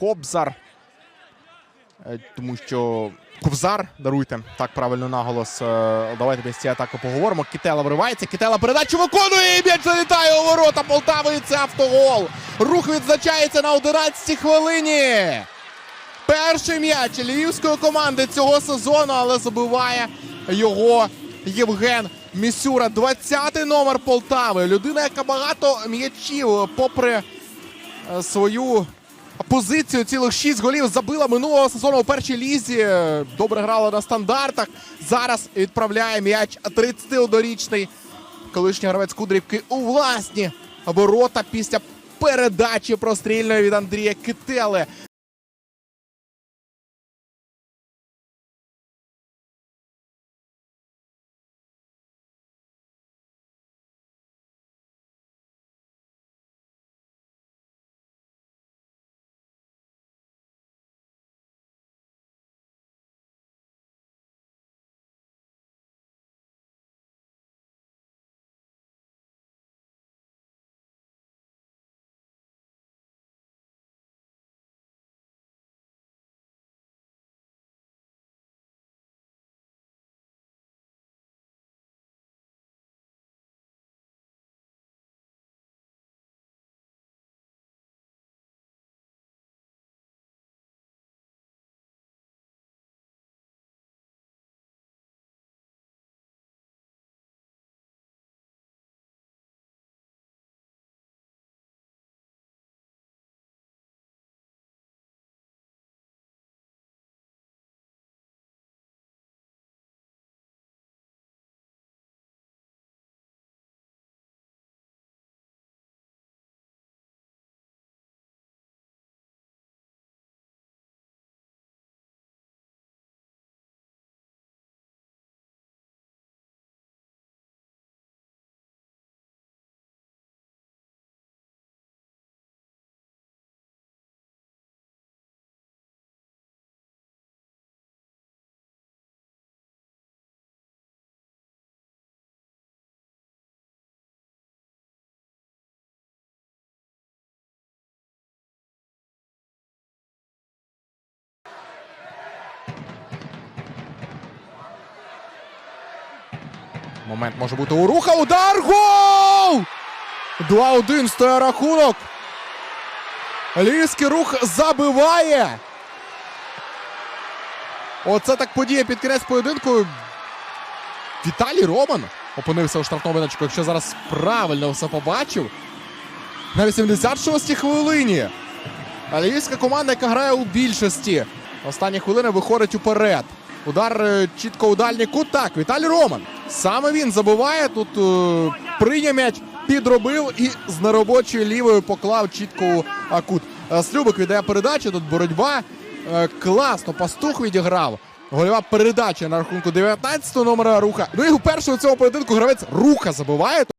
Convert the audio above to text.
Кобзар. Е, Тому що Кобзар, даруйте, так правильно наголос. Е, Давайте без цієї атаки поговоримо. Кітела вривається. Кітела передачу виконує. і М'яч залітає у ворота Полтави. і Це автогол. Рух відзначається на 11 хвилині. Перший м'яч львівської команди цього сезону, але забиває його Євген Місюра. 20-й номер Полтави. Людина, яка багато м'ячів, попри е, свою позицію цілих 6 голів забила минулого сезону у першій лізі. Добре грала на стандартах. Зараз відправляє м'яч 31-річний колишній гравець Кудрівки у власні ворота після передачі прострільної від Андрія Кители. Момент може бути у руха. Удар! Гол! 2-1 стоє рахунок. Львівський рух забиває. Оце так подія під кінець поєдинку. Віталій Роман опинився у штрафному виночку, якщо зараз правильно все побачив. На 86-й хвилині. Львівська команда, яка грає у більшості. Останні хвилини виходить уперед. Удар е, чітко у дальній кут. Так, Віталій Роман. Саме він забиває. Тут е, прийняв м'яч, підробив і з неробочою лівою поклав чітко у кут. Е, Слюбик віддає передачу. Тут боротьба. Е, класно. Пастух відіграв. Гольова передача на рахунку 19 номера руха. Ну і вперше у цьому поєдинку гравець руха забиває.